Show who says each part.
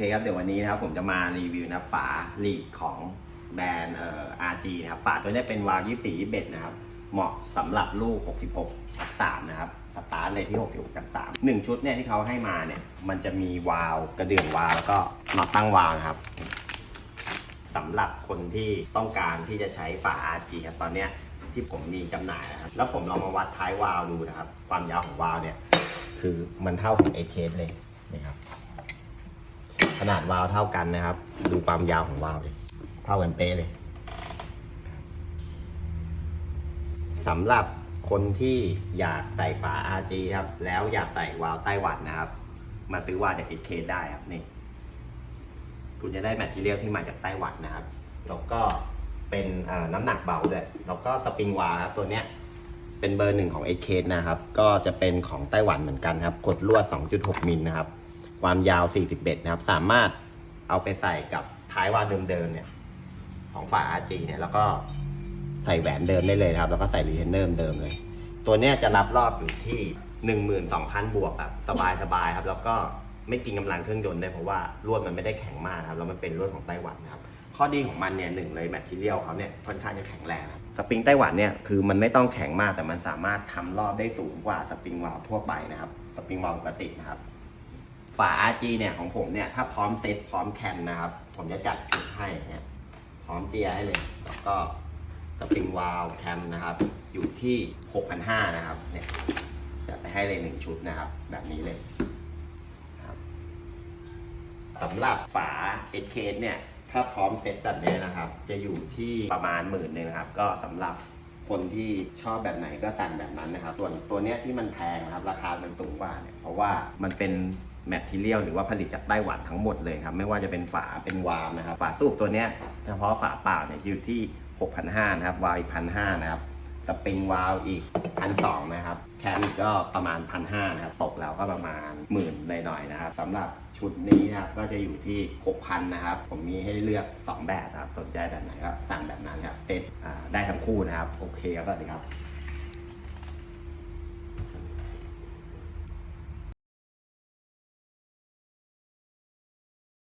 Speaker 1: เคครับเดี๋ยววันนี้นะครับผมจะมารีวิวนะฝาลีดของแบรนด์เอ่อ RG นะครับฝาตัวนี้เป็นวาล์ว24 21นะครับ เหมาะสำหรับลูก 66 ชัก3นะครับสตาร์ทเลยที่ 66ชัก3หนึ่งชุดเนี่ยที่เขาให้มาเนี่ย มันจะมีวาล์วกระเดื่องวาล์วแล้วก็น็อตตั้งวาล์วนะครับสำหรับคนที่ต้องการที่จะใช้ฝา RG ครับตอนเนี้ยที่ผมมีจำหน่ายนะครับแล้วผมลองมาวัดท้ายวาล์วดูนะครับ ความยาวของวาล์วเนี่ยคือมันเท่าของ a อเคเลยนะครับ ขนาดวาล์วเท่ากันนะครับ ดูความยาวของวาล์วเลยเท่ากันเป๊ะเลยสำหรับคนที่อยากใส่ฝา RG ครับ แล้วอยากใส่วาล์วไต้หวันนะครับ มาซื้อวาล์วจาก AK ได้ครับนี่ คุณจะได้แมทเทียลที่มาจากไต้หวันนะครับ แล้วก็เป็นน้ำหนักเบาด้วย แล้วก็สปริงวาล์วครับตัวเนี้ยเป็นเบอร์หนึ่งของ AK นะครับ ก็จะเป็นของไต้หวันเหมือนกันครับ กดลวด 2.6 มิลนะครับ ความยาว 41 นะครับ สามารถเอาไปใส่กับท้ายวาล์วเดิมๆเนี่ย ของฝา RG เนี่ย แล้วก็ใส่แหวนเดิมได้เลยนะครับ แล้วก็ใส่รีเทนเนอร์เดิมเลย ตัวเนี้ยจะรับรอบอยู่ที่ 12,000 บวกแบบสบายๆครับ แล้วก็ไม่กินกำลังเครื่องยนต์ได้เพราะว่าลวดมันไม่ได้แข็งมากครับแล้วมันเป็นลวดของไต้หวันนะครับข้อดีของมันเนี่ยหนึ่งเลยแมทเทียลเขาเนี่ยค่อนข้างจะแข็งแรงครับสปริงไต้หวันเนี่ยคือมันไม่ต้องแข็งมากแต่มันสามารถทำรอบได้สูงกว่าสปริงวาล์วทั่วไปนะครับสปริงวาล์วปกตินะครับ ฝา RG เนี่ยของผมเนี่ยถ้าพร้อมเซ็ตพร้อมแคมนะครับ ผมจะจัดชุดให้เนี่ยพร้อมเจียให้เลย แล้วก็สปริงวาลแคมนะครับ อยู่ที่ 6,500 นะครับเนี่ยจัดไปให้เลยหนึ่งชุดนะครับ แบบนี้เลยสำหรับฝา SK เนี่ยถ้าพร้อมเซ็ตแบบนี้นะครับ จะอยู่ที่ประมาณหมื่นนึงนะครับ ก็สำหรับคนที่ชอบแบบไหนก็สั่งแบบนั้นนะครับ ส่วนตัวเนี้ยที่มันแพงนะครับ ราคามันสูงกว่าเนี่ยเพราะว่ามันเป็น แมทเทียลหรือว่าผลิตจากไต้หวันทั้งหมดเลยครับ ไม่ว่าจะเป็นฝาเป็นวาล์วนะครับ ฝาสูบตัวเนี้ยเฉพาะฝาเปล่าเนี่ยอยู่ที่ 6,500นะครับ วาล์วอีก1,500นะครับสปริงวาล์วอีกพันสองนะครับ แคมอีกก็ประมาณพันห้านะครับ ตกแล้วก็ประมาณหมื่นหน่อยๆนะครับสำหรับชุดนี้นะครับก็จะอยู่ที่ 6,000นะครับ ผมมีให้เลือก 2 แบบครับ สนใจแบบไหนก็สั่งแบบนั้นครับเซ็ตได้ทั้งคู่นะครับ โอเคครับสวัสดีครับ